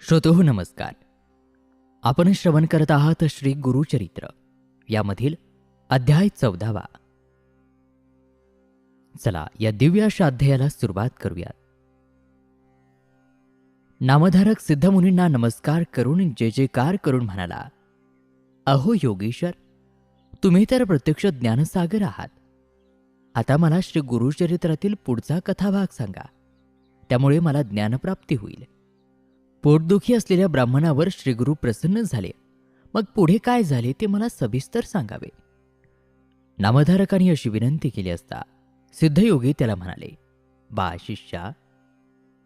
श्रोतो नमस्कार. आपण श्रवण करत आहात श्री गुरुचरित्र यामधील अध्याय चौदावा. चला या दिव्य अशा अध्यायाला सुरुवात करूयात. नामधारक सिद्धमुनींना नमस्कार करून जे जेकार करून म्हणाला अहो योगेश्वर तुम्ही तर प्रत्यक्ष ज्ञानसागर आहात. आता मला श्री गुरुचरित्रातील पुढचा कथाभाग सांगा. त्यामुळे मला ज्ञानप्राप्ती होईल. पोटदुखी असलेल्या ब्राह्मणावर श्रीगुरु प्रसन्न झाले. मग पुढे काय झाले ते मला सविस्तर सांगावे. नामधारकांनी अशी विनंती केली असता सिद्धयोगी त्याला म्हणाले बा शिष्या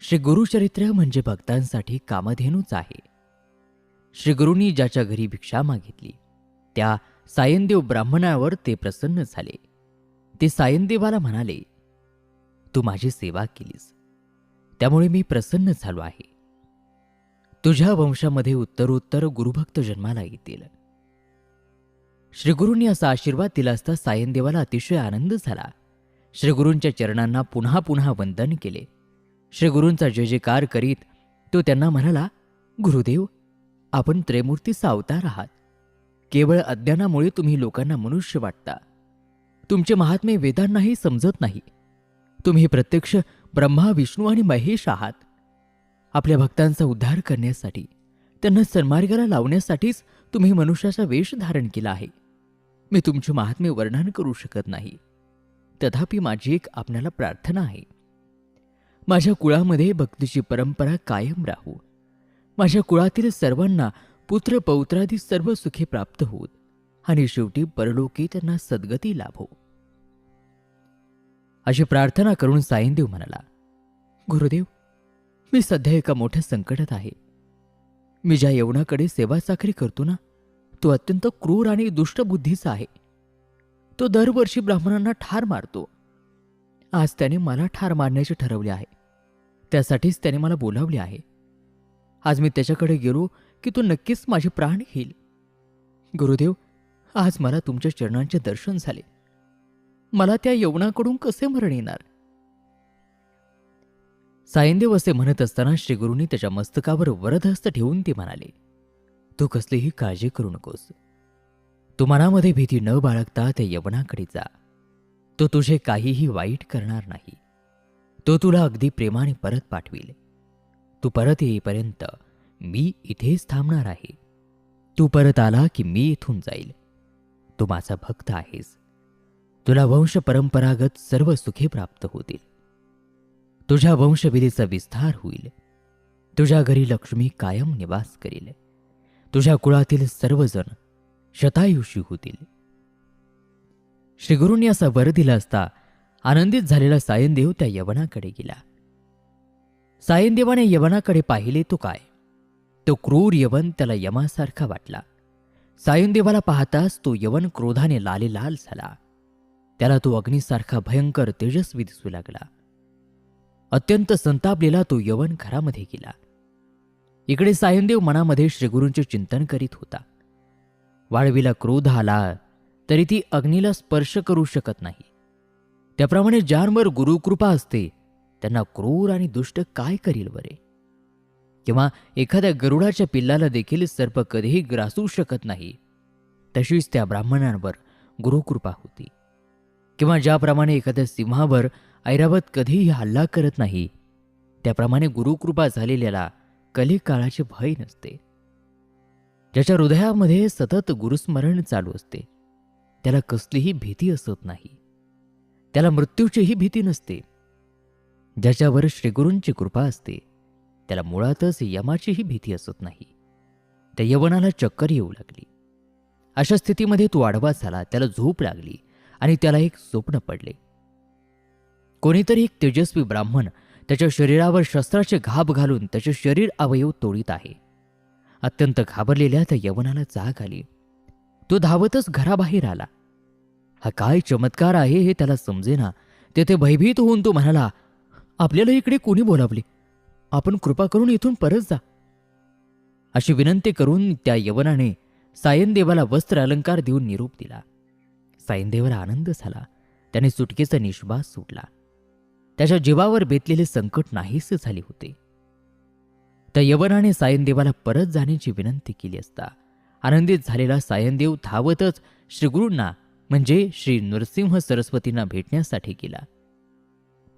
श्री गुरुचरित्र म्हणजे भक्तांसाठी कामधेनूच आहे. श्रीगुरूंनी ज्याच्या घरी भिक्षा मागितली त्या सायनदेव ब्राह्मणावर ते प्रसन्न झाले. ते सायनदेवाला म्हणाले तू माझी सेवा केलीस. त्यामुळे मी प्रसन्न झालो आहे. तुझ्या वंशामध्ये उत्तरोत्तर गुरुभक्त जन्माला येतील. श्रीगुरूंनी असा आशीर्वाद दिला असता सायनदेवाला अतिशय आनंद झाला. श्रीगुरूंच्या चरणांना पुन्हा पुन्हा वंदन केले. श्रीगुरूंचा जय जयकार करीत तो त्यांना म्हणाला गुरुदेव आपण त्रेमूर्तीचा अवतार आहात. केवळ अज्ञानामुळे तुम्ही लोकांना मनुष्य वाटता. तुमचे महात्मे वेदांनाही समजत नाही. तुम्ही प्रत्यक्ष ब्रह्मा विष्णू आणि महेश आहात. आपल्या भक्तांचा उद्धार करण्यासाठी त्यांना सन्मार्गाला लावण्यासाठीच तुम्ही मनुष्याचा वेश धारण केला आहे. मी तुमचे महात्मे वर्णन करू शकत नाही. तथापि माझी एक आपल्याला प्रार्थना आहे. माझ्या कुळामध्ये भक्तीची परंपरा कायम राहू. माझ्या कुळातील सर्वांना पुत्र पौत्रादी सर्व सुखे प्राप्त होत आणि शेवटी परलोकी त्यांना सद्गती लाभो. अशी प्रार्थना करून सायनदेव म्हणाला गुरुदेव मी सध्या एका मोठ्या संकटात आहे. मी ज्या यवनाकडे सेवा साखरी करतो ना तो अत्यंत क्रूर आणि दुष्ट बुद्धीचा आहे. तो दरवर्षी ब्राह्मणांना ठार मारतो. आज त्याने मला ठार मारण्याचे ठरवले आहे. त्यासाठीच त्याने मला बोलावले आहे. आज मी त्याच्याकडे गेलो की तो नक्कीच माझे प्राण घेईल. गुरुदेव आज मला तुमच्या चरणांचे दर्शन झाले. मला त्या यवनाकडून कसे मरण येणार? सायंदेव असे म्हणत असताना श्रीगुरूंनी त्याच्या मस्तकावर वरदहस्त ठेवून ते म्हणाले तू कसलीही काळजी करू नकोस. तू मनामध्ये भीती न बाळगता त्या यवनाकडे जा. तो तुझे काहीही वाईट करणार नाही. तो तुला अगदी प्रेमाने परत पाठविल. तू परत येईपर्यंत मी इथेच थांबणार आहे. तू परत आला की मी इथून जाईल. तू माझा भक्त आहेस. तुला वंश परंपरागत सर्व सुखे प्राप्त होतील. तुझ्या वंशविधीचा विस्तार होईल. तुझ्या घरी लक्ष्मी कायम निवास करील. तुझ्या कुळातील सर्वजण शतायुषी होतील. श्रीगुरूंनी असा वर दिला असता आनंदित झालेला सायनदेव त्या यवनाकडे गेला. सायनदेवाने यवनाकडे पाहिले तो काय? तो क्रूर यवन त्याला यमासारखा वाटला. सायनदेवाला पाहताच तो यवन क्रोधाने लाले लाल झाला. त्याला तो अग्नीसारखा भयंकर तेजस्वी दिसू लागला. अत्यंत संतापलेला तो यवन घरामध्ये गेला. इकडे सायनदेव मनामध्ये श्रीगुरूंचे चिंतन करीत होता. वाळवीला क्रोध आला तरी ती अग्नीला स्पर्श करू शकत नाही. त्याप्रमाणे ज्यांवर गुरुकृपा असते त्यांना क्रूर आणि दुष्ट काय करील बरे? किंवा एखाद्या गरुडाच्या पिल्लाला देखील सर्प कधीही ग्रासू शकत नाही. तशीच त्या ब्राह्मणांवर गुरुकृपा होती. किंवा ज्याप्रमाणे एखाद्या सिंहावर ऐरावत कधीही हल्ला करत नाही. त्याप्रमाणे गुरुकृपा झालेल्याला कलिकाळाचे भय नसते. ज्याच्या हृदयामध्ये सतत गुरुस्मरण चालू असते. त्याला कसलीही भीती असत नाही. त्याला मृत्यूचीही भीती नसते. ज्याच्यावर श्रीगुरूंची कृपा असते त्याला मुळातच यमाचीही भीती असत नाही. त्या यवनाला चक्कर येऊ लागली. अशा स्थितीमध्ये तो आडवा झाला त्याला झोप लागली आणि त्याला एक स्वप्न पडले. कोणीतरी एक तेजस्वी ब्राह्मण त्याच्या शरीरावर शस्त्राचे घाब घालून त्याचे शरीर अवयव तोडीत आहे. अत्यंत घाबरलेल्या त्या यवनाला जाग आली. तो धावतच घराबाहेर आला. हा काय चमत्कार आहे हे त्याला समजेना. तेथे भयभीत होऊन तो म्हणाला आपल्याला इकडे कोणी बोलावले? आपण कृपा करून इथून परत जा. अशी विनंती करून त्या यवनाने सायनदेवाला वस्त्र अलंकार देऊन निरोप दिला. सायनदेवाला आनंद झाला. त्याने सुटकेचा निश्वास सुटला त्याच्या जीवावर बेतलेले संकट नाहीसे झाले होते. त्या यवनाने सायनदेवाला परत जाण्याची विनंती केली असता आनंदित झालेला सायनदेव धावतच श्रीगुरूंना म्हणजे श्री नरसिंह सरस्वतींना भेटण्यासाठी गेला.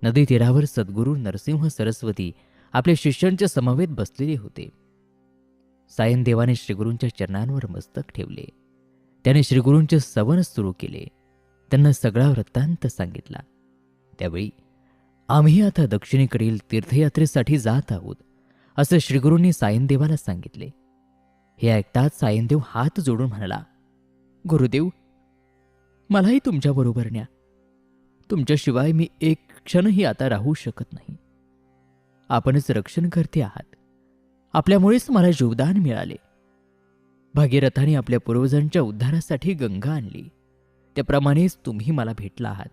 नदी तीरावर सद्गुरू नरसिंह सरस्वती आपल्या शिष्यांच्या समवेत बसलेले होते. सायनदेवाने श्रीगुरूंच्या चरणांवर मस्तक ठेवले. त्याने श्रीगुरूंचे सवन सुरू केले. त्यांना सगळा वृत्तांत सांगितला. त्यावेळी आम्ही आता दक्षिणेकडील तीर्थयात्रेसाठी जात आहोत असं श्रीगुरूंनी सायनदेवाला सांगितले. हे ऐकताच सायनदेव हात जोडून म्हणाला गुरुदेव मलाही तुमच्याबरोबर न्या. तुमच्याशिवाय मी एक क्षणही आता राहू शकत नाही. आपणच रक्षण करते आहात. आपल्यामुळेच मला जीवदान मिळाले. भागीरथाने आपल्या पूर्वजांच्या उद्धारासाठी गंगा आणली. त्याप्रमाणेच तुम्ही मला भेटला आहात.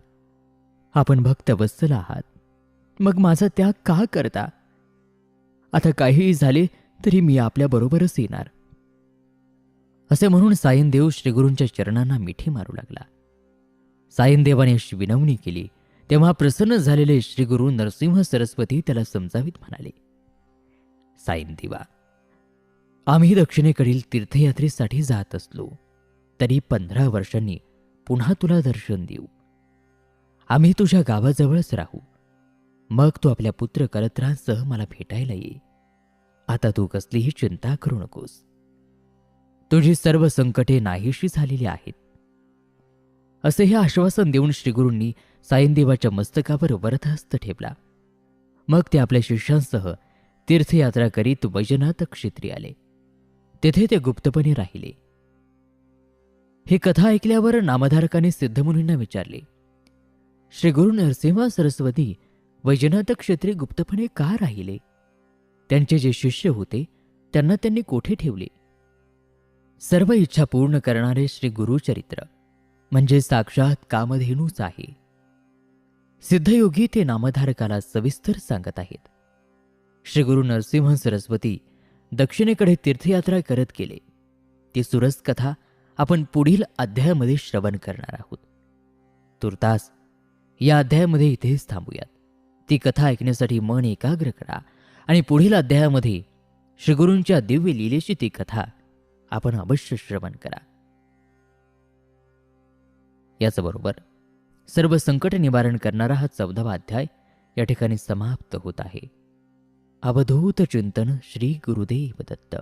आपण भक्त वत्सल आहात. मग माझा त्याग का करता? आता काहीही झाले तरी मी आपल्याबरोबरच येणार. असे म्हणून सायनदेव श्रीगुरूंच्या चरणांना मिठी मारू लागला. सायनदेवाने अशी विनवणी केली. तेव्हा प्रसन्न झालेले श्रीगुरू नरसिंह सरस्वती त्याला समजावीत म्हणाले सायनदेवा आम्ही दक्षिणेकडील तीर्थयात्रेसाठी जात असलो तरी पंधरा वर्षांनी पुन्हा तुला दर्शन देऊ. आम्ही तुझ्या गावाजवळच राहू. मग तू आपल्या पुत्र करत्रांसह मला भेटायला ये आता तू कसलीही चिंता करू नकोस. तुझी सर्व संकटे नाहीशी झालेली आहेत. असे हे आश्वासन देऊन श्रीगुरूंनी सायनदेवाच्या मस्तकावर वरदहस्त ठेवला. मग ते आपल्या शिष्यांसह तीर्थयात्रा करीत वैजनाथ क्षेत्री आले. तेथे ते गुप्तपणे राहिले. ही कथा ऐकल्यावर नामधारकाने सिद्धमुनींना विचारले श्री गुरु नरसिंह सरस्वती वैजनाथ क्षेत्री गुप्तपणे का राहिले? त्यांचे जे शिष्य होते त्यांना त्यांनी कोठे ठेवले? सर्व इच्छा पूर्ण करणारे श्री गुरुचरित्र म्हणजे साक्षात कामधेनूच आहे. सिद्धयोगी ते नामधारकाला सविस्तर सांगत आहेत. श्री गुरु नरसिंह सरस्वती दक्षिणेकडे तीर्थयात्रा करत गेले. ती सुरस कथा आपण पुढील अध्यायामध्ये श्रवण करणार आहोत. तुर्तास या अध्यायामध्ये इथेच थांबूयात. ती कथा ऐकण्यासाठी मन एकाग्र करा आणि पुढील अध्यायामध्ये श्रीगुरूंच्या दिव्य लिलेची ती कथा आपण अवश्य श्रवण करा. याचबरोबर सर्व संकट निवारण करणारा हा चौदावा अध्याय या ठिकाणी समाप्त होत आहे. अवधूत चिंतन श्री गुरुदेव दत्त.